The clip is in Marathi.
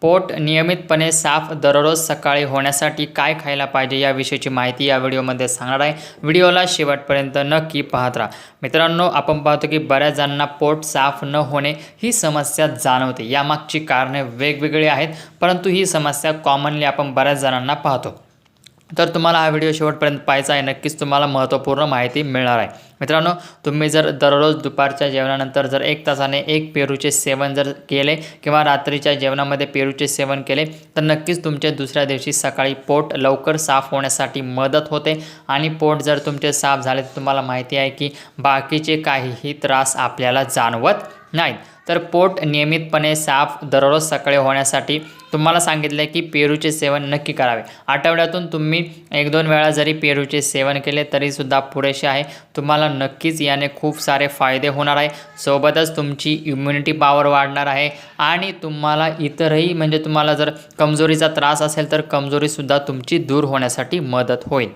पोट नियमितपणे साफ दररोज सकाळी होण्यासाठी काय खायला पाहिजे याविषयीची माहिती या व्हिडिओमध्ये सांगणार आहे. व्हिडिओला शेवटपर्यंत नक्की पाहत राहा. मित्रांनो आपण पाहतो की बऱ्याच जणांना पोट साफ न होणे ही समस्या जाणवते. यामागची कारणे वेगवेगळी आहेत परंतु ही समस्या कॉमनली आपण बऱ्याच जणांना पाहतो. तर तुम्हाला हा व्हिडिओ शेवटपर्यंत पाहायचा आहे. नक्कीच तुम्हाला महत्त्वपूर्ण माहिती मिळणार आहे. मित्रांनो तुम्ही जर दररोज दुपारच्या जेवणानंतर जर एक तासाने एक पेरूचे सेवन जर केले किंवा रात्रीच्या जेवणामध्ये पेरूचे सेवन केले तर नक्कीच तुमचे दुसऱ्या दिवशी सकाळी पोट लवकर साफ होण्यासाठी मदत होते. आणि पोट जर तुमचे साफ झाले तर तुम्हाला माहिती आहे की बाकीचे काहीही त्रास आपल्याला जाणवत नाहीत. तर पोट नियमितपणे साफ दररोज सकाळी होण्यासाठी तुम्हाला सांगितले की पेरूचे सेवन नक्की करावे. आठवड्यातून तुम्ही एक दोन वेळा जरी पेरूचे सेवन केले तरीसुद्धा पुरेसे आहे. तुम्हाला नक्कीच याने खूप सारे फायदे होणार आहे. सोबतच तुमची इम्युनिटी पॉवर वाढणार आहे. आणि तुम्हाला इतरही म्हणजे तुम्हाला जर कमजोरीचा त्रास असेल तर कमजोरीसुद्धा तुमची दूर होण्यासाठी मदत होईल.